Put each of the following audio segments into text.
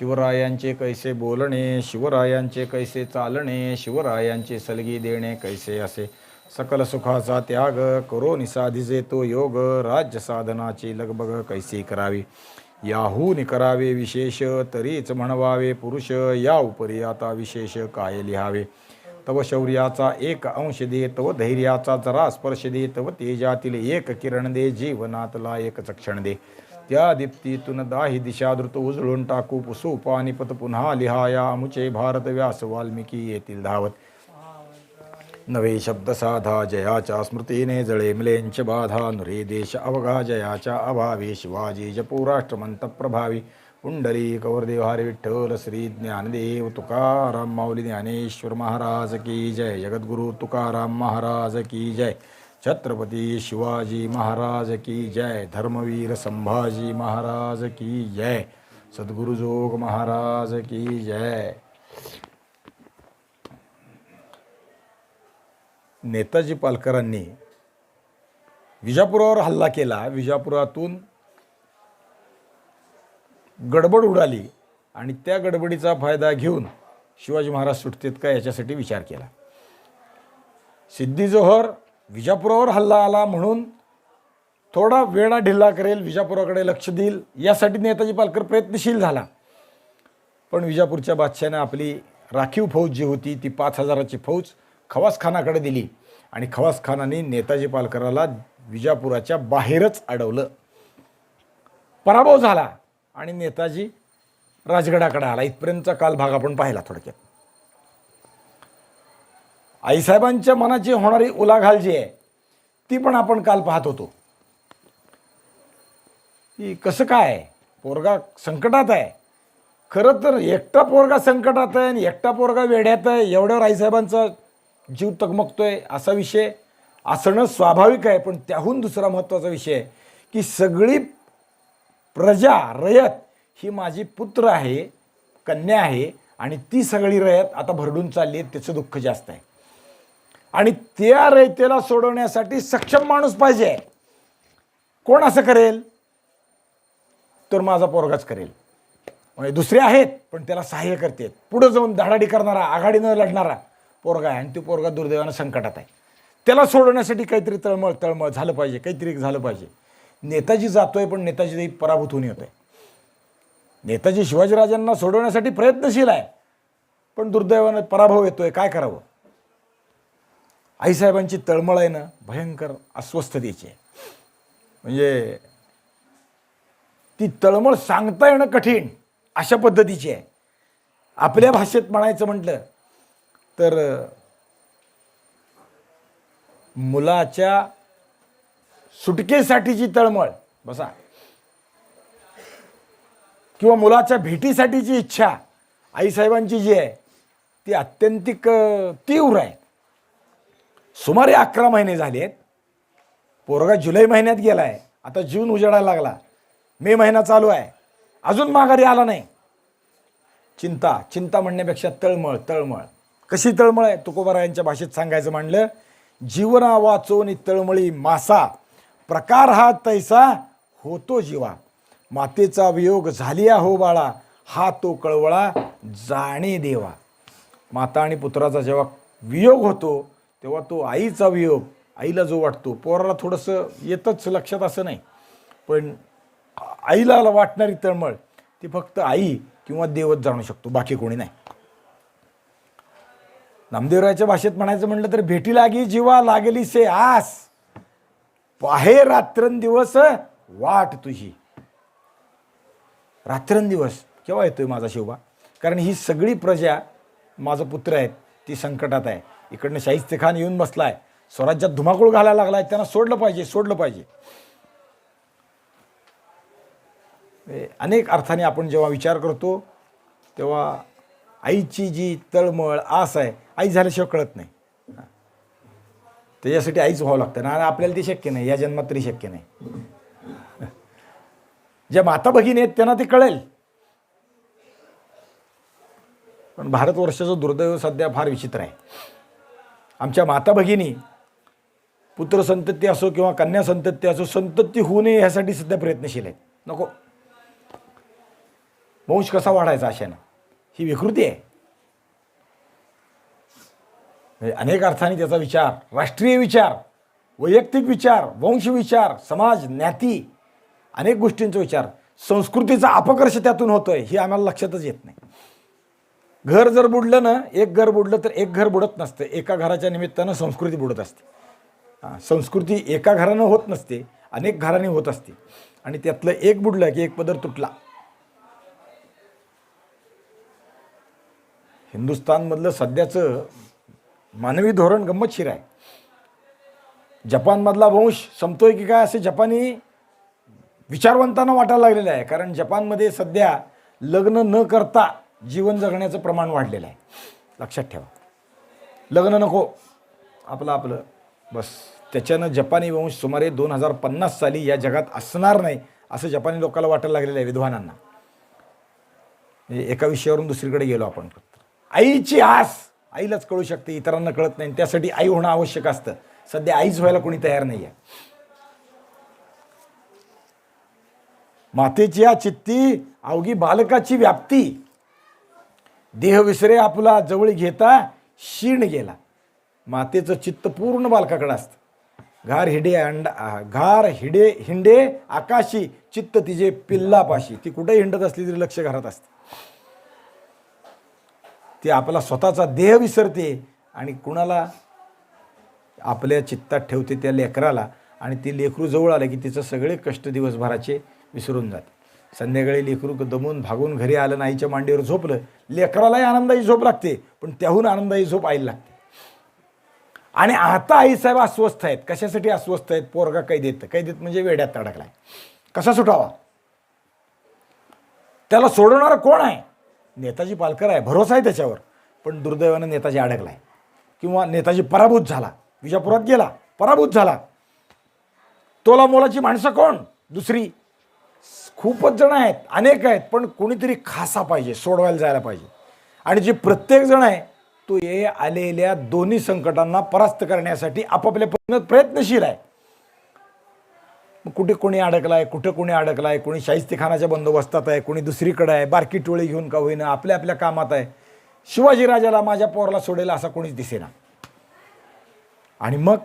शिवरायांचे कैसे बोलणे शिवरायांचे कैसे चालणे शिवरायांचे सलगी देणे कैसे असे? सकल सुखाचा त्याग करो निसाधिजे तो योग राज्य साधनाची लगबग कैसी करावी? याहून करावे विशेष तरीच म्हणवावे पुरुष या उपरी आता विशेष काय लिहावे? तव शौर्याचा एक अंश दे तव धैर्याचा जरा स्पर्श दे तव तेजातील एक किरण दे जीवनातला एक चक्षण दे. त्या दीप्तीतून दाही दिशा उजळून टाकू पुसू पानिपत पुन्हा लिहाया अमुचे भारत व्यास वाल्मिकी येतील धावत नवे शब्द साधा जयाच्या स्मृतीने जळे मिलेंच बाधा नुरे देश अवघा जयाच्या अभावी शिवाजी जपूराष्ट्रमंत प्रभावी पुंडली कौरदेव हरी विठ्ठल श्री ज्ञानदेव तुकाराम माऊली ज्ञानेश्वर महाराज की जय। जगद्गुरु तुकाराम महाराज की जय। छत्रपती शिवाजी महाराज की जय धर्मवीर संभाजी महाराज की जय सद्गुरुजोग महाराज की जय। नेताजी पालकरांनी विजापुरावर हल्ला केला. विजापुरातून गडबड उडाली आणि त्या गडबडीचा फायदा घेऊन शिवाजी महाराज सुटतेत का याच्यासाठी विचार केला. सिद्धी जोहर विजापुरावर हल्ला आला म्हणून थोडा वेळा ढिल्ला करेल विजापुराकडे लक्ष देईल. यासाठी नेताजी पालकर प्रयत्नशील झाला. पण विजापूरच्या बादशाने आपली राखीव फौज जी होती ती पाच हजाराची फौज खवासखानाकडे दिली. आणि खवासखानाने नेताजी पालकराला विजापुराच्या बाहेरच अडवलं. पराभव झाला आणि नेताजी राजगडाकडे आला. इथपर्यंतचा काल भाग आपण पाहिला थोडक्यात. आईसाहेबांच्या मनाची होणारी उलाघाल जी आहे ती पण आपण काल पाहत होतो. की कसं काय? पोरगा संकटात आहे. खरं तर एकटा पोरगा संकटात आहे आणि एकटा पोरगा वेड्यात आहे एवढ्यावर आईसाहेबांचा जीव तगमगतोय असा विषय असणं स्वाभाविक आहे पण त्याहून दुसरा महत्त्वाचा विषय की सगळी प्रजा रयत ही माझी पुत्र आहे कन्या आहे आणि ती सगळी रयत आता भरडून चालली आहे त्याचं दुःख जास्त आहे. आणि त्या रयतेला सोडवण्यासाठी सक्षम माणूस पाहिजे. कोण असं करेल? तर माझा पोरगाच करेल. म्हणजे दुसरे आहेत पण त्याला सहाय्य करतेत. पुढं जाऊन धाडाडी करणारा आघाडीनं लढणारा पोरगा आहे आणि तो पोरगा दुर्दैवानं संकटात आहे. त्याला सोडवण्यासाठी काहीतरी तळमळ तळमळ झालं पाहिजे काहीतरी झालं पाहिजे. नेताजी जातोय पण नेताजी पराभूत होऊन येतोय. नेताजी शिवाजीराजांना सोडवण्यासाठी प्रयत्नशील आहे पण दुर्दैवानं पराभव येतोय. काय करावं? आईसाहेबांची तळमळ आहे ना भयंकर अस्वस्थतेची आहे. म्हणजे ती तळमळ सांगता येणं कठीण अशा पद्धतीची आहे. आपल्या भाषेत म्हणायचं म्हटलं तर मुलाच्या सुटकेसाठीची तळमळ बसा. किंवा मुलाच्या भेटीसाठीची इच्छा आईसाहेबांची जी आहे ती अत्यंतिक तीव्र आहे. सुमारे अकरा महिने झाले आहेत पोरगा जुलै महिन्यात गेला आहे आता जून उजाडायला लागला. मे महिना चालू आहे. अजून माघारी आला नाही. चिंता चिंता म्हणण्यापेक्षा तळमळ तळमळ. कशी तळमळ आहे? तुकोबारायांच्या भाषेत सांगायचं म्हणलं जीवना वाचोनी तळमळी मासा. प्रकार हा तैसा होतो जीवा. मातेचा वियोग झाली हो बाळा. हा तो कळवळा जाणे देवा. माता आणि पुत्राचा जेव्हा वियोग होतो तेव्हा तो आईचा वियोग आईला जो वाटतो पोराला थोडंसं येतच लक्षात असं नाही. पण आईला वाटणारी तळमळ ती फक्त आई किंवा देवच जाणू शकतो बाकी कोणी नाही. नामदेवरायच्या भाषेत म्हणायचं म्हटलं तर भेटी लागी जीवा लागली से आस पाहे रात्रंदिवस वाट तुझी. रात्रंदिवस केव्हा येतोय माझा शिवबा कारण ही सगळी प्रजा माझा पुत्र आहेत ती संकटात आहे. इकडनं शाहिस्ते खान येऊन बसलाय. स्वराज्यात धुमाकूळ घालायला लागलाय. त्यांना सोडलं पाहिजे सोडलं पाहिजे. अनेक अर्थाने आपण जेव्हा विचार करतो तेव्हा आईची जी तळमळ आस आहे आई झाल्याशिवाय कळत नाही. त्याच्यासाठी आईच व्हावं लागतं. ना आणि आपल्याला ते शक्य नाही. या जन्मात तरी शक्य नाही. ज्या माता भगिनी आहेत त्यांना ते कळेल. पण भारतवर्षाचं दुर्दैव सध्या फार विचित्र आहे. आमच्या माता भगिनी पुत्र संतती असो किंवा कन्या संतती असो संतती होऊ नये ह्यासाठी सध्या प्रयत्नशील आहेत. नको. वंश कसा वाढायचा अशानं? ही विकृती आहे. म्हणजे अनेक अर्थाने त्याचा विचार राष्ट्रीय विचार वैयक्तिक विचार वंश विचार समाज ज्ञाती अनेक गोष्टींचा विचार संस्कृतीचा अपकर्ष त्यातून होतोय हे आम्हाला लक्षातच येत नाही. घर जर बुडलं ना एक घर बुडलं तर एक घर बुडत नसतं. एका घराच्या निमित्तानं संस्कृती बुडत असते. संस्कृती एका घरानं होत नसते अनेक घराने होत असते. आणि त्यातलं एक बुडलं की एक पदर तुटला. हिंदुस्थानमधलं सध्याचं मानवी धोरण गंमतशीर आहे. जपानमधला वंश संपतोय की काय असे जपानी विचारवंतांना वाटायला लागलेलं आहे. कारण जपानमध्ये सध्या लग्न न करता जीवन जगण्याचं प्रमाण वाढलेलं आहे. लक्षात ठेवा. लग्न नको. आपलं आपलं. बस. त्याच्यानं जपानी वंश सुमारे दोन हजार पन्नास साली या जगात असणार नाही असं जपानी लोकांना वाटायला लागलेलं आहे विद्वानांना. म्हणजे एका विषयावरून दुसरीकडे गेलो आपण. आईची आस. आईलाच कळू शकते इतरांना कळत नाही. त्यासाठी आई होणं आवश्यक असतं. सध्या आईच व्हायला कोणी तयार नाही आहे मातेची या चित्ती अवघी बालकाची व्याप्ती. देह विसरे आपला जवळ घेता शीण गेला. मातेचं चित्त पूर्ण बालकाकडं असतं. घार हिडे अंडा घार हिडे हिंडे आकाशी चित्त तिचे पिल्लापाशी. ती कुठेही हिंडत असली तरी लक्ष घरात असते. ती आपला स्वतःचा देह विसरते आणि कुणाला आपल्या चित्तात ठेवते त्या लेकराला आणि ती लेकरू जवळ आलं की तिचं सगळे कष्ट दिवसभराचे विसरून जाते. संध्याकाळी लेकरू दमून भागून घरी आलं आणि आईच्या मांडीवर झोपलं. लेकरालाही आनंदाची झोप लागते पण त्याहून आनंदाची झोप आईला लागते. आणि आता आईसाहेब अस्वस्थ आहेत. कशासाठी अस्वस्थ आहेत? पोरगा काही देत काही देत म्हणजे वेड्यात अडकलाय. कसा सुटावा? त्याला सोडवणारा कोण आहे? नेताजी पालकर आहे. भरोसा आहे त्याच्यावर. पण दुर्दैवानं नेताजी अडकलाय. किंवा नेताजी पराभूत झाला. विजापुरात गेला. पराभूत झाला. तोला मोलाची माणसं कोण? दुसरी खूपच जण आहेत अनेक आहेत पण कोणीतरी खासा पाहिजे सोडवायला जायला पाहिजे. आणि जे प्रत्येक जण आहे तो हे आलेल्या दोन्ही संकटांना परास्त करण्यासाठी आपापल्या पद्धतीनं प्रयत्नशील आहे. मग कुठे कोणी अडकलाय कुठे कोणी अडकलाय कोणी शाहिस्तेखानाच्या बंदोबस्तात आहे कोणी दुसरीकडे आहे बारकी टोळी घेऊन का होईना आपल्या आपल्या कामात आहे. शिवाजीराजाला माझ्या पोराला सोडेल असा कोणीच दिसेना. आणि मग?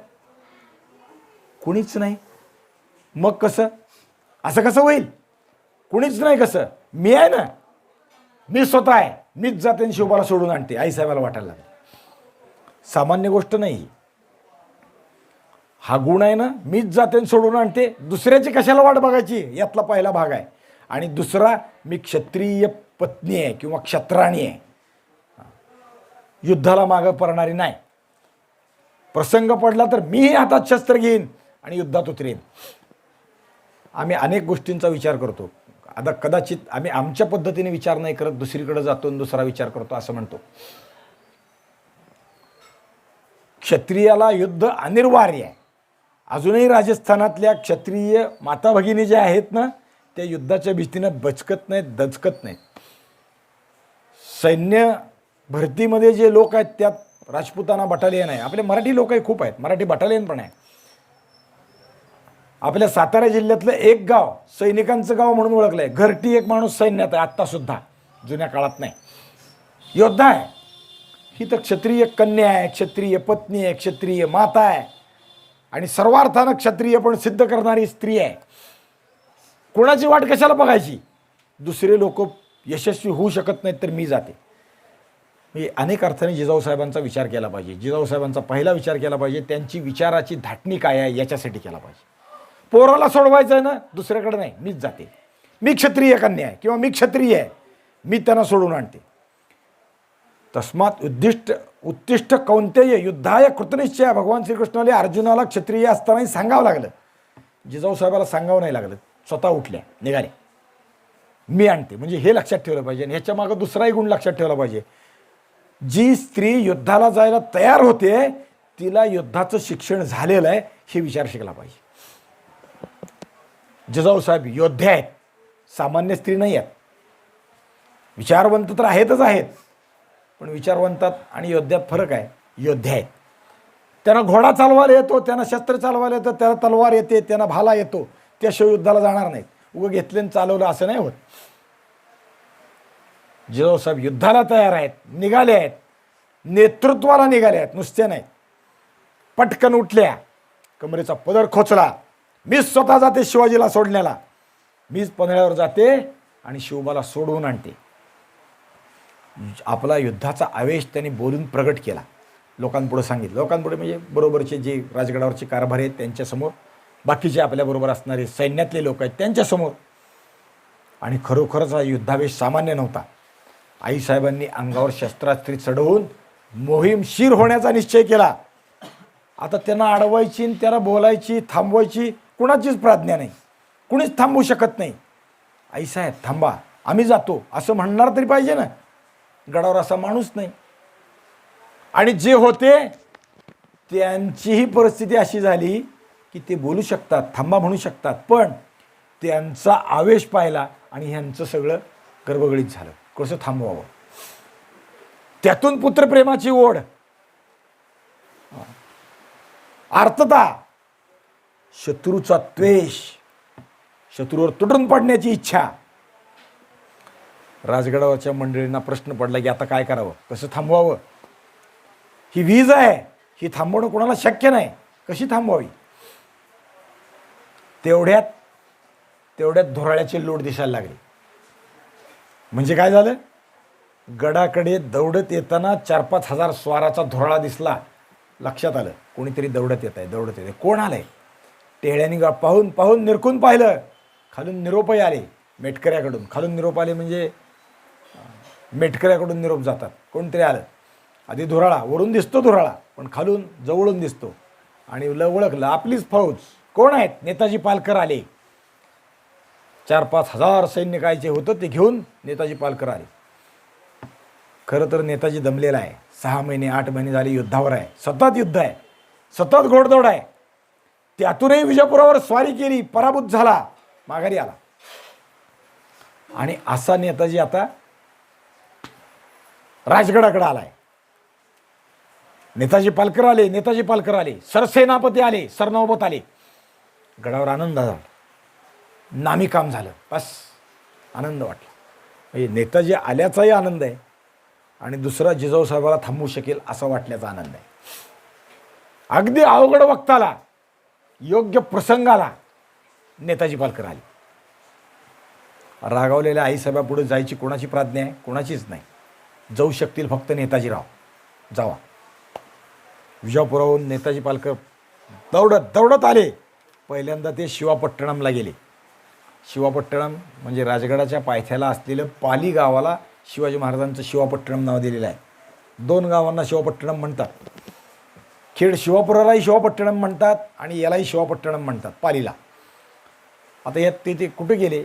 कुणीच नाही. मग कसं? असं कसं होईल? कुणीच नाही कसं? मी आहे ना मी स्वतः आहे. मीच जाते आणि शिवबाला सोडून आणते आईसाहेबाला वाटायला लागलं. सामान्य गोष्ट नाही. हा गुण आहे ना मीच जाते आणि सोडून आणते. दुसऱ्याची कशाला वाट बघायची? यातला पहिला भाग आहे. आणि दुसरा मी क्षत्रिय पत्नी आहे किंवा क्षत्राणी आहे. युद्धाला मागं पडणारी नाही. प्रसंग पडला तर मीही हातात शस्त्र घेईन आणि युद्धात उतरेन. आम्ही अनेक गोष्टींचा विचार करतो. आता कदाचित आम्ही आमच्या पद्धतीने विचार नाही करत दुसरीकडे जातो आणि दुसरा विचार करतो असं म्हणतो. क्षत्रियाला युद्ध अनिवार्य आहे. अजूनही राजस्थानातल्या क्षत्रिय माता भगिनी ज्या आहेत ना त्या युद्धाच्या भीतीनं बचकत नाहीत दचकत नाहीत. सैन्य भरतीमध्ये जे लोक आहेत त्यात राजपुताना बटालियन आहे. आपले मराठी लोकही खूप आहेत. मराठी बटालियन पण आहे. आपल्या सातारा जिल्ह्यातलं एक गाव सैनिकांचं गाव म्हणून ओळखलं आहे घरटी एक माणूस सैन्यात आहे आत्तासुद्धा जुन्या काळात नाही. योद्धा आहे. ही तर क्षत्रिय कन्या आहे क्षत्रिय पत्नी आहे क्षत्रिय माता आहे. आणि सर्वार्थानं क्षत्रिय पण सिद्ध करणारी स्त्री आहे. कोणाची वाट कशाला बघायची? दुसरे लोक यशस्वी होऊ शकत नाहीत तर मी जाते. मी अनेक अर्थाने जिजाऊ साहेबांचा विचार केला पाहिजे. जिजाऊ साहेबांचा पहिला विचार केला पाहिजे. त्यांची विचाराची धाटणी काय आहे याच्यासाठी केला पाहिजे. पोराला सोडवायचं आहे ना दुसऱ्याकडे नाही. मीच जाते. मी क्षत्रिय कन्या आहे किंवा मी क्षत्रिय आहे मी त्यांना सोडून आणते. तस्मात उद्दिष्ट उत्तिष्ठ कौंतेय युद्धाय कृतनिश्चय. भगवान श्रीकृष्णाने अर्जुनाला क्षत्रिय असतानाही सांगावं लागलं. जिजाऊ साहेबाला सांगावं नाही लागलं. स्वतः उठल्या निघाले. मी आणते. म्हणजे हे लक्षात ठेवलं पाहिजे आणि ह्याच्या मागं दुसराही गुण लक्षात ठेवला पाहिजे. जी स्त्री युद्धाला जायला तयार होते तिला युद्धाचं शिक्षण झालेलं आहे हे विचार शिकला पाहिजे. जिजाऊसाहेब योद्धे आहेत सामान्य स्त्री नाही आहेत विचारवंत तर आहेतच आहेत पण विचारवंतात आणि योद्ध्यात फरक आहे. योद्धे आहेत त्यांना घोडा चालवायला येतो त्यांना शस्त्र चालवायला येतं त्याला तलवार येते त्यांना भाला येतो त्याशिवाय युद्धाला जाणार नाहीत. उगं घेतले चालवलं असं नाही होत. जिजाऊसाहेब युद्धाला तयार आहेत निघाले आहेत नेतृत्वाला निघाले आहेत नुसते नाही पटकन उठल्या कमरेचा पदर खोचला. मीच स्वतः जाते शिवाजीला सोडण्याला. मीच पन्हाळ्यावर जाते आणि शिवबाला सोडवून आणते. आपला युद्धाचा आवेश त्यांनी बोलून प्रगट केला. लोकांपुढे सांगितलं. लोकांपुढे म्हणजे बरोबरचे जे राजगडावरचे कारभारी आहेत त्यांच्यासमोर बाकीचे आपल्याबरोबर असणारे सैन्यातले लोक आहेत त्यांच्यासमोर. आणि खरोखरच हा युद्धावेश सामान्य नव्हता. आईसाहेबांनी अंगावर शस्त्रास्त्री चढवून मोहीमशीर होण्याचा निश्चय केला. आता त्यांना अडवायची आणि त्याला बोलायची थांबवायची कुणाचीच प्राज्ञा नाही. कुणीच थांबवू शकत नाही. आईसाहेब थांबा. आम्ही जातो. असं म्हणणार तरी पाहिजे ना. गडावर असा माणूस नाही. आणि जे होते त्यांचीही परिस्थिती अशी झाली की ते बोलू शकतात थांबा म्हणू शकतात. पण त्यांचा आवेश पाहिला आणि ह्यांचं सगळं गर्भगळीत झालं. कसं थांबवावं? त्यातून पुत्रप्रेमाची ओढ. आर्तता. शत्रूचा द्वेष शत्रूवर तुटून पडण्याची इच्छा. राजगडावरच्या मंडळींना प्रश्न पडला की आता काय करावं? कसं थांबवावं? ही वीज आहे ही थांबवणं कोणाला शक्य नाही. कशी थांबवावी? तेवढ्यात तेवढ्यात धुराळ्याची लोट दिसायला लागली. म्हणजे काय झालं? गडाकडे दौडत येताना चार पाच हजार स्वाराचा धुराळा दिसला. लक्षात आलं कोणीतरी दौडत येत आहे दौडत येत आहे. कोण आलंय? टेहळ्यानी गा पाहून पाहून निरखून पाहिलं. खालून निरोपही आले मेटकऱ्याकडून. खालून निरोप आले म्हणजे मेटकऱ्याकडून निरोप जातात. कोणतरी आलं. आधी धुराळा. वरून दिसतो धुराळा पण खालून जवळून दिसतो. आणि ल ओळखलं. आपलीच फौज. कोण आहेत? नेताजी पालकर आले. चार पाच हजार सैनिकायचे होतं ते घेऊन नेताजी पालकर आले. खरं तर नेताजी दमलेला आहे. सहा महिने आठ महिने झाले युद्धावर आहे. सतत युद्ध आहे. सतत घोडदौड आहे. त्यातूनही विजापुरावर स्वारी केली पराभूत झाला माघारी आला. आणि असा नेताजी आता राजगडाकडे आलाय. नेताजी पालकर आले नेताजी पालकर आले सरसेनापती आले सरनौबत आले. गडावर आनंद झाला. नामी काम झालं बस. आनंद वाटला. म्हणजे नेताजी आल्याचाही आनंद आहे आणि दुसरा जिजाऊ साहेबाला थांबवू शकेल असा वाटल्याचा आनंद आहे. अगदी अवघड वक्ताला योग्य प्रसंगाला नेताजी पालकर आले. रागावलेल्या आईसाहेबापुढे जायची कोणाची प्राज्ञा आहे? कोणाचीच नाही. जाऊ शकतील फक्त नेताजीराव. जावा. विजापुराहून नेताजी पालकर दौडत दौडत आले. पहिल्यांदा ते शिवापट्टणमला गेले. शिवापट्टणम म्हणजे राजगडाच्या पायथ्याला असलेलं पाली गावाला शिवाजी महाराजांचं शिवापट्टणम नाव दिलेलं आहे. दोन गावांना शिवापट्टणम म्हणतात. खेड शिवापुरालाही शिवापट्टणम म्हणतात आणि यालाही शिवापट्टणम म्हणतात पालीला. आता यात ते ते कुठे गेले?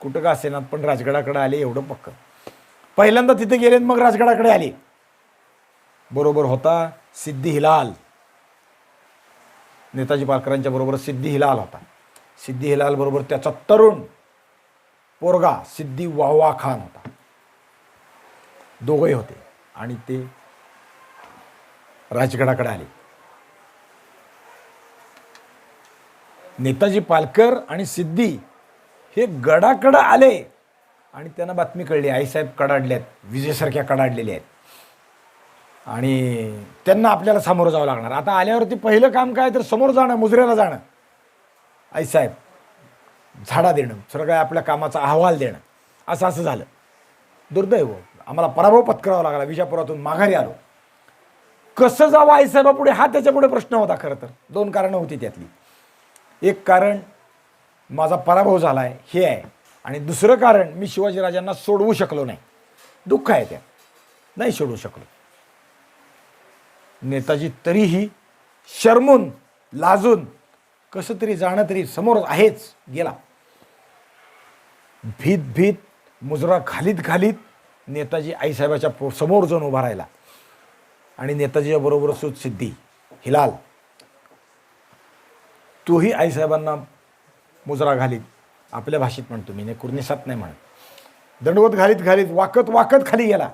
कुठं का असेनात पण राजगडाकडे आले एवढं पक्क. पहिल्यांदा तिथे गेले मग राजगडाकडे आले. बरोबर होता सिद्धी हिलाल. नेताजी पालकरांच्या बरोबर सिद्धी हिलाल होता. सिद्धी हिलाल बरोबर त्याचा तरुण पोरगा सिद्धी वाहवा खान होता. दोघंही होते आणि ते राजगडाकडे आले. नेताजी पालकर आणि सिद्धी हे गडाकडं आले आणि त्यांना बातमी कळली. आईसाहेब कडाडले आहेत विजेसारख्या कडाडलेल्या आहेत. आणि त्यांना आपल्याला सामोरं जावं लागणार. आता आल्यावरती पहिलं काम काय? तर समोर जाणं मुजऱ्याला जाणं. आईसाहेब झाडा देणं सगळं काय आपल्या कामाचा अहवाल देणं. असं असं झालं. दुर्दैव. आम्हाला पराभव पत्करावा लागला. विजापुरातून माघारी आलो. कसं जावं आईसाहेबापुढे हा त्याच्यापुढे प्रश्न होता खरं तर. दोन कारणं होती त्यातली. एक कारण माझा पराभव झाला आहे हे आहे. आणि दुसरं कारण मी शिवाजीराजांना सोडवू शकलो नाही. दुःख आहे त्या नाही सोडवू शकलो. नेताजी तरीही शरमून लाजून कसं तरी जाणं तरी समोर आहेच गेला. भीत भीत मुजरा घालीत घालीत नेताजी आईसाहेबाच्या समोर जाऊन उभा राहिला. आणि नेताजीच्या बरोबर सुत सिद्धी हिलाल. तोही आईसाहेबांना मुजरा घालीत. आपल्या भाषेत म्हणतो मी नाही कुर्निसात नाही म्हणत. दंडवत घालीत घालीत वाकत वाकत खाली गेला.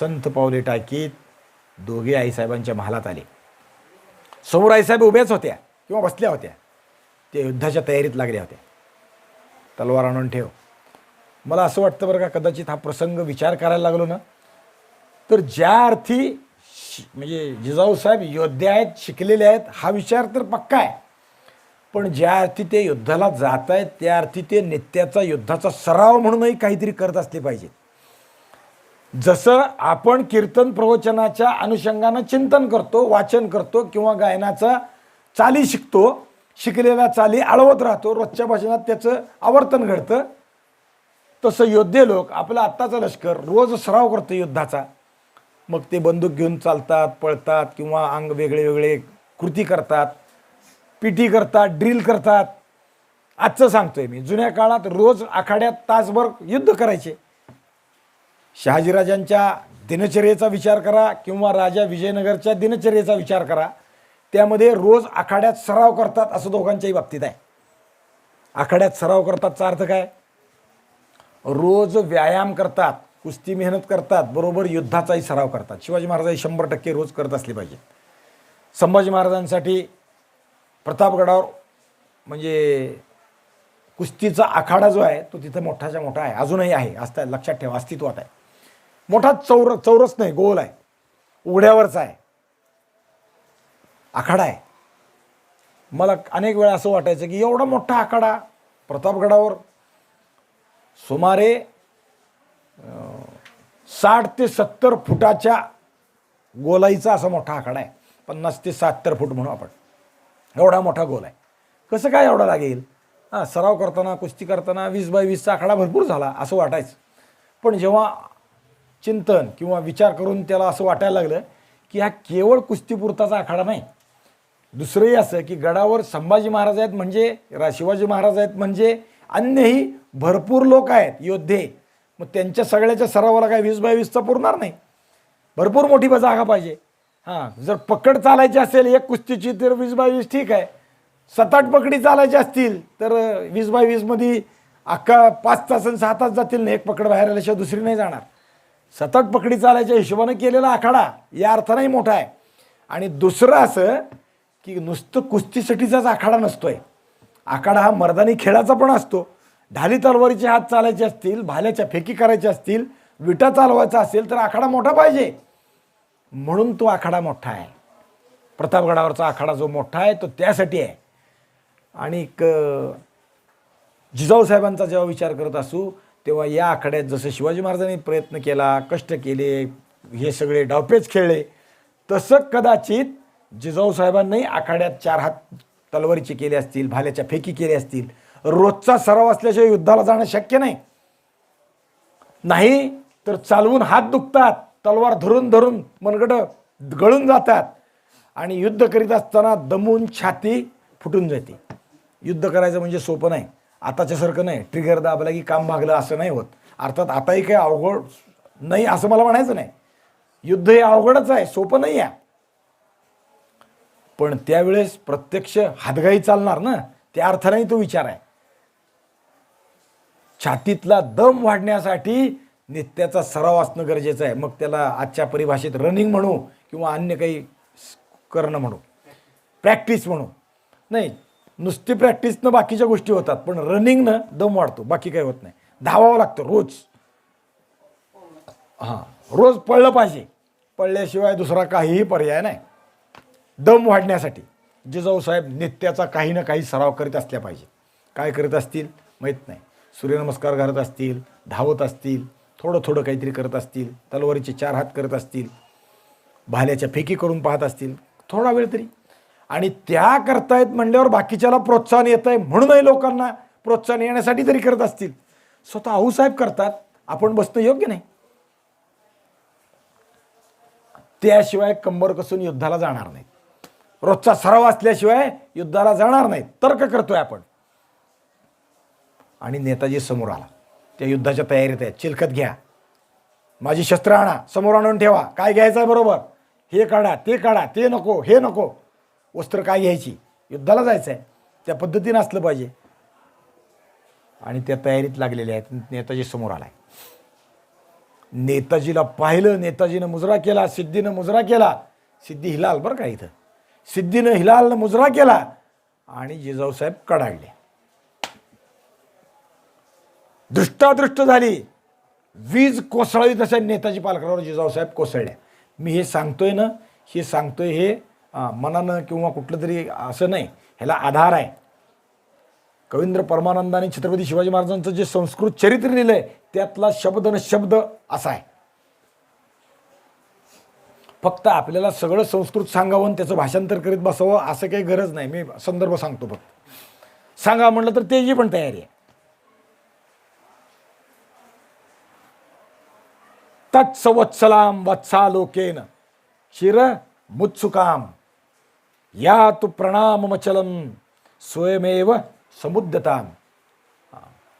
संत पावले टाकीत दोघे आईसाहेबांच्या महालात आले. समोर आईसाहेब उभ्याच होत्या किंवा बसल्या होत्या. त्या युद्धाच्या तयारीत लागल्या होत्या. तलवार आणून ठेव. मला असं वाटतं बरं का कदाचित हा प्रसंग विचार करायला लागलो ना तर ज्या अर्थी शि- म्हणजे जिजाऊ साहेब योद्धे आहेत शिकलेले आहेत हा विचार तर पक्का आहे. पण ज्या अर्थी ते युद्धाला जात आहेत त्या अर्थी ते नित्याचा युद्धाचा सराव म्हणूनही काहीतरी करत असले पाहिजे जसं आपण कीर्तन प्रवचनाच्या अनुषंगानं चिंतन करतो वाचन करतो किंवा गायनाचा चाली शिकतो शिकलेल्या चाली आळवत राहतो रोजच्या भाषणात त्याचं आवर्तन घडतं. तसं योद्धे लोक आपलं आत्ताचं लष्कर रोज सराव करतं युद्धाचा. मग ते बंदूक घेऊन चालतात पळतात किंवा अंग वेगळे वेगळे कृती करतात पिटी करतात ड्रिल करतात. आजचं सांगतोय मी. जुन्या काळात रोज आखाड्यात तासभर युद्ध करायचे. शहाजीराजांच्या दिनचर्येचा विचार करा किंवा राजा विजयनगरच्या दिनचर्येचा विचार करा. त्यामध्ये रोज आखाड्यात सराव करतात असं दोघांच्याही बाबतीत आहे. आखाड्यात सराव करतातचा अर्थ काय? रोज व्यायाम करतात. कुस्ती मेहनत करतात बरोबर युद्धाचाही सराव करतात. शिवाजी महाराजही शंभर टक्के रोज करत असले पाहिजे. संभाजी महाराजांसाठी प्रतापगडावर म्हणजे कुस्तीचा आखाडा जो आहे तो तिथं मोठाच्या मोठा आहे. अजूनही आहे. असता लक्षात ठेवा अस्तित्वात आहे. मोठा चौर चौरस नाही गोल आहे. उघड्यावरचा आहे. आखाडा आहे. मला अनेक वेळा असं वाटायचं की एवढा मोठा आखाडा प्रतापगडावर सुमारे साठ ते सत्तर फुटाच्या गोलाईचा असा मोठा आखाडा आहे. पन्नास ते सत्तर फूट म्हणू आपण. एवढा मोठा गोल आहे. कसं काय एवढा लागेल? हां सराव करताना कुस्ती करताना वीस बाय वीसचा आखाडा भरपूर झाला असं वाटायचं. पण जेव्हा चिंतन किंवा विचार करून त्याला असं वाटायला लागलं की हा केवळ कुस्तीपुरताचा आखाडा नाही. दुसरंही असं की गडावर संभाजी महाराज आहेत म्हणजे शिवाजी महाराज आहेत म्हणजे अन्यही भरपूर लोक आहेत योद्धे. मग त्यांच्या सगळ्याच्या सरावाला काय वीस बाय वीसचा पुरणार नाही? भरपूर मोठी जागा पाहिजे. हां जर पकड चालायची असेल एक कुस्तीची तर वीस बाय वीस ठीक आहे. सात आठ पकडी चालायची असतील तर वीस बाय वीसमध्ये अख्खा पाच तास आणि सहा तास जातील ना एक पकड बाहेर आल्याशिवाय दुसरी नाही जाणार. सात आठ पकडी चालायच्या हिशोबानं केलेला आखाडा या अर्थानंही मोठा आहे. आणि दुसरं असं की नुसतं कुस्तीसाठीचाच आखाडा नसतोय. आखाडा हा मर्दानी खेळाचा पण असतो. ढाली तलवारीचे हात चालायचे असतील भाल्याच्या फेकी करायच्या असतील विटा चालवायचा असेल तर आखाडा मोठा पाहिजे. म्हणून तो आखाडा मोठा आहे. प्रतापगडावरचा आखाडा जो मोठा आहे तो त्यासाठी आहे. आणि जिजाऊ साहेबांचा जेव्हा विचार करत असू तेव्हा या आखाड्यात जसं शिवाजी महाराजांनी प्रयत्न केला कष्ट केले हे सगळे डावपेच खेळले तसं कदाचित जिजाऊ साहेबांनाही आखाड्यात चार हात तलवारीचे केले असतील भाल्याच्या फेकी केल्या असतील रोजचा सराव असल्याशिवाय युद्धाला जाणं शक्य नाही. नाही तर चालवून हात दुखतात तलवार धरून धरून मनगट गळून जातात आणि युद्ध करीत असताना दमून छाती फुटून जाते. युद्ध करायचं म्हणजे सोपं नाही. आताच्यासारखं नाही. ट्रिगर दाबला की काम भागलं असं नाही होत. अर्थात आताही काही अवघड नाही असं मला म्हणायचं नाही. युद्ध हे अवघडच आहे सोपं नाही आहे. पण त्यावेळेस प्रत्यक्ष हातगाई चालणार ना त्या अर्थानेही तो विचार आहे. छातीतला दम वाढण्यासाठी नित्याचा सराव असणं गरजेचं आहे. मग त्याला आजच्या परिभाषेत रनिंग म्हणू किंवा अन्य काही स- करणं म्हणू. प्रॅक्टिस म्हणू. नाही नुसती प्रॅक्टिसनं बाकीच्या गोष्टी होतात पण रनिंगनं दम वाढतो. बाकी काही होत नाही. धावावं लागतं रोज. हां रोज पळलं पाहिजे. पळल्याशिवाय दुसरा काहीही पर्याय नाही. दम वाढण्यासाठी. जिजाऊ साहेब नित्याचा काही ना काही सराव करीत असल्या पाहिजे. काय करीत असतील? माहीत नाही. सूर्यनमस्कार घालत असतील धावत असतील थोडं थोडं काहीतरी करत असतील तलवारीचे चार हात करत असतील भाल्याच्या फेकी करून पाहत असतील थोडा वेळ तरी. आणि त्या करतायत म्हणल्यावर बाकीच्याला प्रोत्साहन येत आहे म्हणूनही लोकांना प्रोत्साहन येण्यासाठी तरी करत असतील. स्वतः आऊसाहेब करतात. आपण बसणं योग्य नाही. त्याशिवाय कंबर कसून युद्धाला जाणार नाहीत. रोजचा सराव असल्याशिवाय युद्धाला जाणार नाहीत. तर्क करतोय आपण. आणि नेताजी समोर आला. त्या युद्धाच्या तयारीत आहे चिलखत घ्या. माझी शस्त्र आणा. समोर आणून ठेवा. काय घ्यायचं आहे बरोबर? हे काढा ते काढा ते नको हे नको. वस्त्र काय घ्यायची? युद्धाला जायचं आहे त्या पद्धतीनं असलं पाहिजे. आणि त्या तयारीत लागलेल्या आहेत. नेताजी समोर आलाय. नेताजीला पाहिलं. नेताजीनं मुजरा केला. सिद्धीनं मुजरा केला. सिद्धी हिलाल बरं का इथं? सिद्धीनं हिलालनं मुजरा केला. आणि जिजाऊसाहेब कडाडले. दृष्टादृष्ट झाली. वीज कोसळली तशा नेताजी पालकरावर जिजाऊसाहेब कोसळल्या मी हे सांगतोय ना हे सांगतोय हे मनानं किंवा कुठलं तरी असं नाही ह्याला आधार आहे. कवींद्र परमानंदाने छत्रपती शिवाजी महाराजांचं जे संस्कृत चरित्र लिहिलंय त्यातला शब्द न शब्द असा आहे. फक्त आपल्याला सगळं संस्कृत सांगावं आणि त्याचं भाषांतर करीत बसावं असं काही गरज नाही. मी संदर्भ सांगतो फक्त. सांगा म्हटलं तर त्याची पण तयारी आहे. तत्सवत्सलाम वत्सालोकेन शिर मुत्सुकाम। या तु प्रणामचलम स्वयमेव समुद्यताम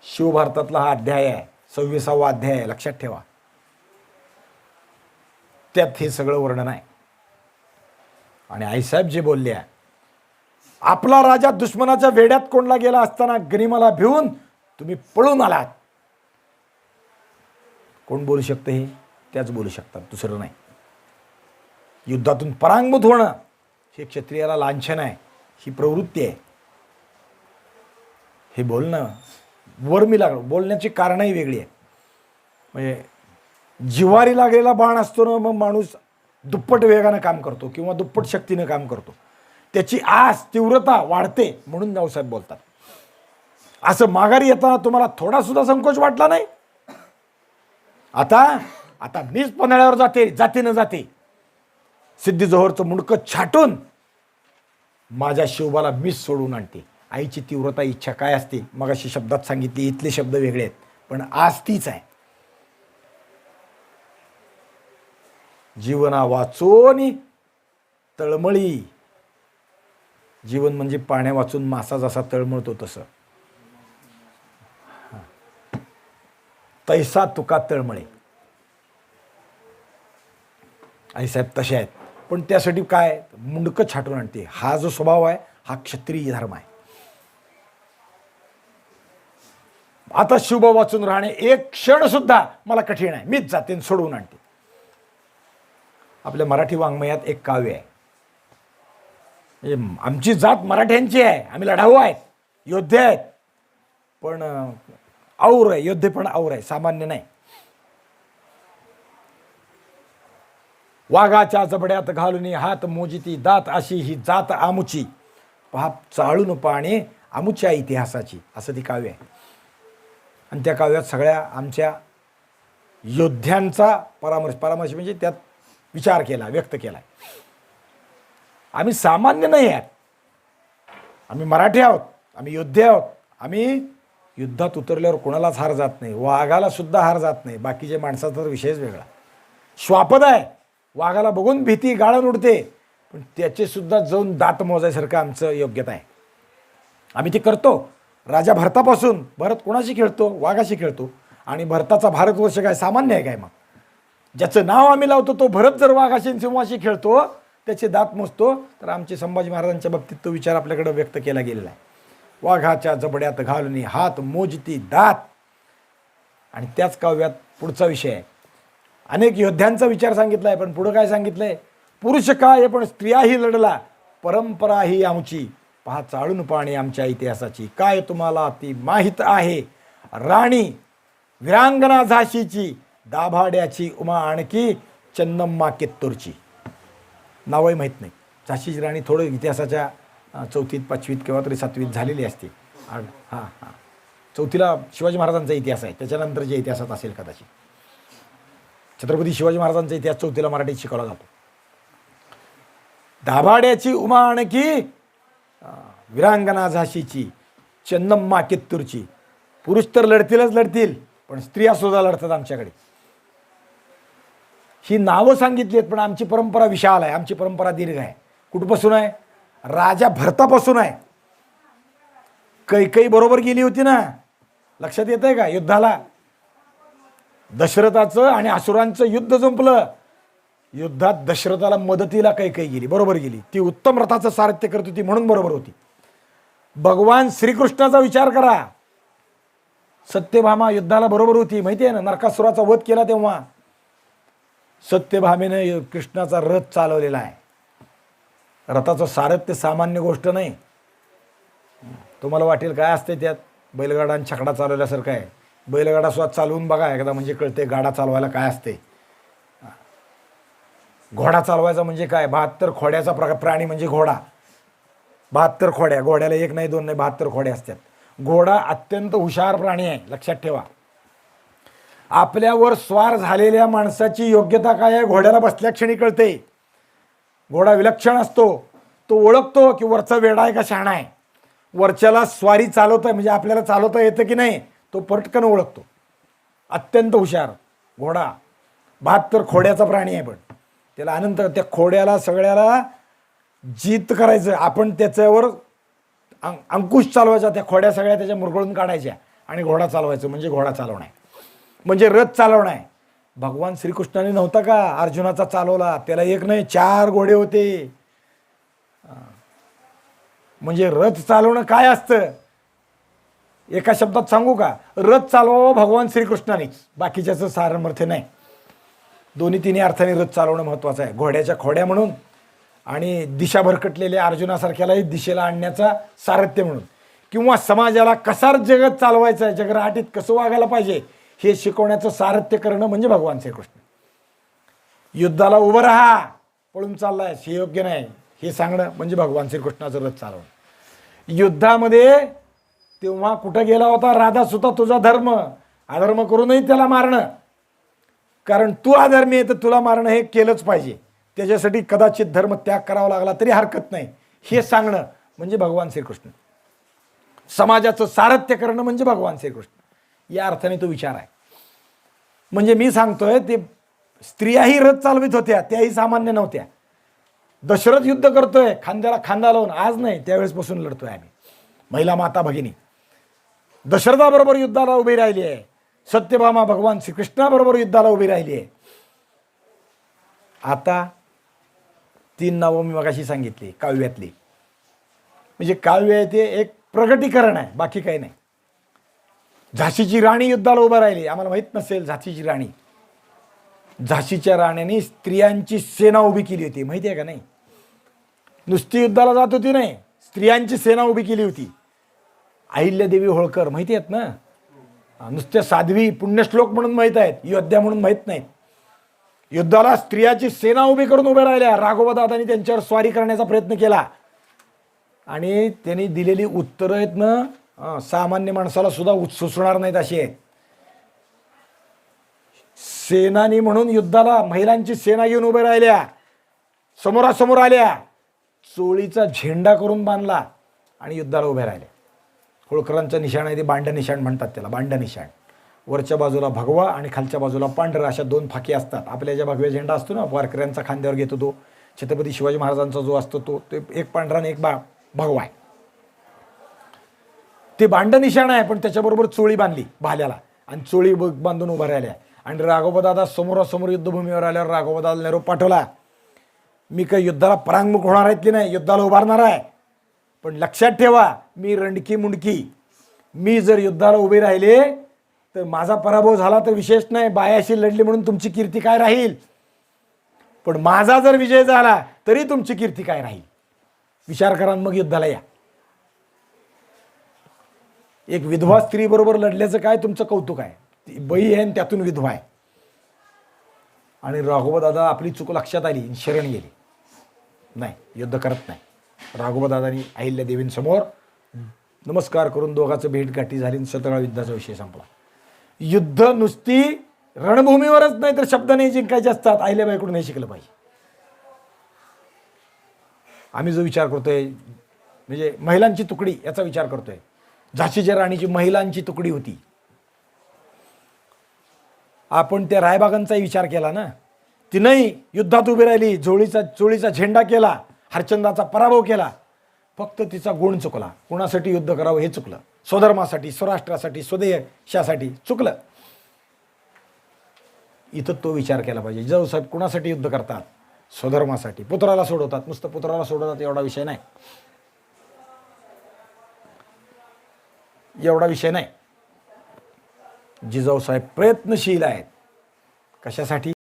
शिवभारतातला हा अध्याय आहे सव्वीसावा अध्याय आहे लक्षात ठेवा. त्यात हे सगळं वर्णन आहे. आणि आईसाहेब जे बोलले आहे आपला राजा दुश्मनाच्या वेड्यात कोंडला गेला असताना गनिमाला भिवून तुम्ही पळून आलात. कोण बोलू शकतं हे? त्याच बोलू शकतात दुसरं नाही. युद्धातून परांगभूत होणं हे क्षत्रियाला लांछन आहे ही प्रवृत्ती आहे. हे बोलणं वर मी लागलो बोलण्याची कारणंही वेगळी आहे. म्हणजे जिवारी लागलेला बाण असतो ना मग माणूस दुप्पट वेगानं काम करतो किंवा दुप्पट शक्तीनं काम करतो. त्याची आस तीव्रता वाढते म्हणून रावसाहेब बोलतात. असं माघारी येताना तुम्हाला थोडा सुद्धा संकोच वाटला नाही? आता आता मीच पन्हाळ्यावर जाते जाते न जाते. सिद्धी जोहरचं मुंडकं छाटून माझ्या शिवबाला मीच सोडून आणते. आईची तीव्रता इच्छा काय असते? मग अशी शब्दात सांगितली इथले शब्द वेगळे आहेत. पण आज तीच आहे. जीवना वाचून तळमळी. जीवन म्हणजे पाण्या वाचून मासा जसा तळमळतो तसं. तैसा तुका तळमळे. आईसाहेब तसे आहेत. पण त्यासाठी काय? मुंडकं छाटून आणते. हा जो स्वभाव आहे हा क्षत्रिय धर्म आहे. आता शुभ वाचून राहणे एक क्षण सुद्धा मला कठीण आहे. मीच जाते आणि सोडवून आणते. आपल्या मराठी वाङ्मयात एक काव्य आहे. आमची जात मराठ्यांची आहे. आम्ही लढाऊ आहेत. योद्धे आहेत. पण आऊर और आहे. योद्धे पण और आहे. सामान्य नाही. वाघाच्या जबड्यात घालून हात मोजिती दात अशी ही जात आमुची. पहा चाळून पाणे आमुच्या इतिहासाची. असं ती काव्य आहे. आणि त्या काव्यात सगळ्या आमच्या योद्ध्यांचा परामर्श परामर्श म्हणजे त्यात विचार केला व्यक्त केला. आम्ही सामान्य नाही आहोत. आम्ही मराठी आहोत. आम्ही योद्धे आहोत. आम्ही युद्धात उतरल्यावर कोणालाच हार जात नाही. वाघाला सुद्धा हार जात नाही. बाकीचे माणसाचा तर विषयच वेगळा. श्वापद आहे. वाघाला बघून भीती गाळण उडते. पण त्याचेसुद्धा जाऊन दात मोजायसारखं आमचं योग्यता आहे आम्ही ते करतो. राजा भरतापासून भरत कोणाशी खेळतो? वाघाशी खेळतो. आणि भरताचा भारतवर्ष काय सामान्य आहे काय मग? ज्याचं नाव आम्ही लावतो तो भरत जर वाघाशी सिंहाशी खेळतो त्याचे दात मोजतो तर आमचे संभाजी महाराजांच्या बाबतीत तो विचार आपल्याकडे व्यक्त केला गेलेला आहे. वाघाच्या जबड्यात घालून हात मोजती दात. आणि त्याच काव्यात पुढचा विषय आहे. अनेक योद्ध्यांचा विचार सांगितला आहे पण पुढं काय सांगितलं आहे पुरुष काय पण स्त्रियाही लढला. परंपरा ही आमची. पहा चाळून पाणी आमच्या इतिहासाची. काय तुम्हाला ती माहीत आहे? राणी विरांगना झाशीची दाभाड्याची उमा आणखी चन्नम्मा केत्तूरची. नावही माहीत नाही. झाशीची राणी थोडं इतिहासाच्या चौथीत पाचवीत किंवा तरी सातवीत झालेली असते. हां हां हां. चौथीला शिवाजी महाराजांचा इतिहास आहे. त्याच्यानंतर जे इतिहासात असेल कदाचित. छत्रपती शिवाजी महाराजांचा इतिहास चौथीला मराठीत शिकवला जातो. दाभाड्याची उमा आणखी विरांगणा विरांगना झाशीची चन्नम्मा कित्तूरची. पुरुष तर लढतीलच लढतील पण स्त्रिया सुद्धा लढतात आमच्याकडे. ही नावं सांगितली आहेत पण आमची परंपरा विशाल आहे आमची परंपरा दीर्घ आहे. कुठपासून आहे? राजा भरतापासून आहे. कैकई बरोबर गेली होती ना? लक्षात येत आहे का? युद्धाला? दशरथाचं आणि असुरांचं युद्ध जुंपलं युद्धात दशरथाला मदतीला काही काही गेली. बरोबर गेली. ती उत्तम रथाचं सारथ्य करत होती म्हणून बरोबर होती. भगवान श्रीकृष्णाचा विचार करा. सत्यभामा युद्धाला बरोबर होती. माहिती आहे ना नरकासुराचा वध केला तेव्हा. सत्यभामेने कृष्णाचा रथ चालवलेला आहे. रथाचं सारथ्य सामान्य गोष्ट नाही. तुम्हाला वाटेल काय असते त्यात? बैलगाडा आणि छकडा चालवल्यासारखं आहे. बैलगाडा सुद्धा चालवून बघा एकदा म्हणजे कळते गाडा चालवायला काय असते. घोडा चालवायचा म्हणजे काय? बहात्तर खोड्याचा प्रकार प्राणी म्हणजे घोडा. बहात्तर खोड्या घोड्याला एक नाही दोन नाही बहात्तर खोड्या असतात. घोडा अत्यंत हुशार प्राणी आहे लक्षात ठेवा. आपल्यावर स्वार झालेल्या माणसाची योग्यता काय आहे? घोड्याला बसल्या क्षणी कळते. घोडा विलक्षण असतो. तो ओळखतो की वरचा वेडा आहे का शहाणा आहे? वरच्याला स्वारी चालवतं म्हणजे आपल्याला चालवता येतं की नाही? तो पटकन ओळखतो. अत्यंत हुशार घोडा बहात्तर खोड्याचा प्राणी आहे पण. त्याला अनंत त्या खोड्याला सगळ्याला जीत करायचं. आपण त्याच्यावर अं- अंकुश चालवायचा त्या खोड्या सगळ्या त्याच्या मुरगळून काढायच्या आणि घोडा चालवायचं म्हणजे घोडा चालवणं आहे. म्हणजे रथ चालवणं आहे. भगवान श्रीकृष्णाने नव्हता का अर्जुनाचा चालवला? त्याला एक नाही चार घोडे होते. म्हणजे रथ चालवणं काय असतं? एका शब्दात सांगू का? रथ चालवावं भगवान श्रीकृष्णानेच बाकीच्याचं सारमर्थ नाही. दोन्ही तिन्ही अर्थाने रथ चालवणं महत्त्वाचं आहे. घोड्याच्या खोड्या म्हणून आणि दिशा भरकटलेल्या अर्जुनासारख्यालाही दिशेला आणण्याचा सारथ्य म्हणून. किंवा समाजाला कसा जगत चालवायचं आहे जगराटीत कसं वागायला पाहिजे हे शिकवण्याचं सारथ्य करणं म्हणजे भगवान श्रीकृष्ण. युद्धाला उभं राहा. पळून चाललाय हे योग्य नाही. हे सांगणं म्हणजे भगवान श्रीकृष्णाचं रथ चालवणं. युद्धामध्ये तेव्हा कुठं गेला होता? राधा सुद्धा तुझा धर्म. अधर्म करूनही त्याला मारणं. कारण तू अधर्मी आहे तर तुला मारणं हे केलंच पाहिजे. त्याच्यासाठी कदाचित धर्म त्याग करावा लागला तरी हरकत नाही. हे सांगणं म्हणजे भगवान श्रीकृष्ण. समाजाचं सारथ्य करणं म्हणजे भगवान श्रीकृष्ण. या अर्थाने तो विचार आहे. म्हणजे मी सांगतोय ते स्त्रियाही रथ चालवित होत्या त्याही सामान्य नव्हत्या. दशरथ युद्ध करतोय खांद्याला खांदा लावून. आज नाही त्यावेळेसपासून लढतोय आम्ही. महिला माता भगिनी दशरथाबरोबर युद्धाला उभी राहिली आहे. सत्यभामा भगवान श्रीकृष्णाबरोबर युद्धाला उभी राहिली आहे. आता तीन नावं मी मगाशी सांगितली काव्यातली. म्हणजे काव्य आहे ते एक प्रगटीकरण आहे बाकी काही नाही. झाशीची राणी युद्धाला उभं राहिली. आम्हाला माहीत नसेल झाशीची राणी. झाशीच्या राण्याने स्त्रियांची सेना उभी केली होती. माहिती आहे का नाही? नुसती युद्धाला जात होती नाही स्त्रियांची सेना उभी केली होती. अहिल्यादेवी होळकर माहिती आहेत ना? नुसत्या साध्वी पुण्यश्लोक म्हणून माहीत आहेत योद्ध्या म्हणून माहीत नाहीत. युद्धाला स्त्रियाची सेना उभी करून उभ्या राहिल्या राघवदादांनी त्यांच्यावर स्वारी करण्याचा प्रयत्न केला. आणि त्यांनी दिलेली उत्तरं आहेत ना सामान्य माणसाला सुद्धा सुचणार नाहीत अशी आहेत. सेनानी म्हणून युद्धाला महिलांची सेना घेऊन उभ्या राहिल्या समोरासमोर आल्या चोळीचा झेंडा करून बांधला आणि युद्धाला उभ्या राहिल्या. होळकरांचं निशाण आहे ते बांडं निशाण म्हणतात त्याला बांडं निशाण. वरच्या बाजूला भगवा आणि खालच्या बाजूला पांढरा अशा दोन फाकी असतात. आपल्या ज्या भगव्या झेंडा असतो ना वारकऱ्यांचा खांद्यावर घेतो तो छत्रपती शिवाजी महाराजांचा जो असतो तो ते एक पांढरा आणि एक बा भगवा आहे. ते बांड निशाण आहे पण त्याच्याबरोबर चोळी बांधली भाल्याला. आणि चोळी ब- बांधून उभा राहिल्या. आणि राघोबदादा समोरासमोर युद्धभूमीवर आल्यावर राघोबदादा नेहरू पाठवला. मी काही युद्धाला परांगमुख होणार आहेत की नाही? युद्धाला उभारणार आहे? पण लक्षात ठेवा मी रणकी मुंडकी. मी जर युद्धाला उभे राहिले तर माझा पराभव झाला तर विशेष नाही बायाशी लढली म्हणून तुमची कीर्ती काय राहील? पण माझा जर विजय झाला तरी तुमची कीर्ती काय राहील? विचार करा मग युद्धाला या. एक विधवा स्त्री बरोबर लढल्याचं काय? तुमचं कौतुक आहे. ती बई आहे आणि त्यातून विधवा आहे. आणि राघवदादा आपली चूक लक्षात आली शरण गेली. नाही युद्ध करत नाही. राघवदादांनी अहिल्या देवींसमोर. नमस्कार करून दोघाचं भेटगाठी झाली आणि सतरा युद्धाचा विषय संपला. युद्ध नुसती रणभूमीवरच नाही तर शब्दाने जिंकायचे असतात अहिल्याबाईकडून हे शिकलं पाहिजे. आम्ही जो विचार करतोय म्हणजे महिलांची तुकडी याचा विचार करतोय. झाशीच्या राणीची महिलांची तुकडी होती. आपण त्या रायबागांचाही विचार केला ना. तिनंही युद्धात उभी राहिली जोळीचा चोळीचा झेंडा केला. हरचंदाचा पराभव केला फक्त तिचा गुण चुकला. कुणासाठी युद्ध करावं हे चुकलं. स्वधर्मासाठी स्वराष्ट्रासाठी स्वदेशासाठी चुकलं. इथं तो विचार केला पाहिजे. जाऊ साहेब कुणासाठी युद्ध करतात? स्वधर्मासाठी. पुत्राला सोडवतात. नुसतं पुत्राला सोडवतात एवढा विषय नाही. एवढा विषय नाही. जिजाऊ साहेब प्रयत्नशील आहेत. कशासाठी?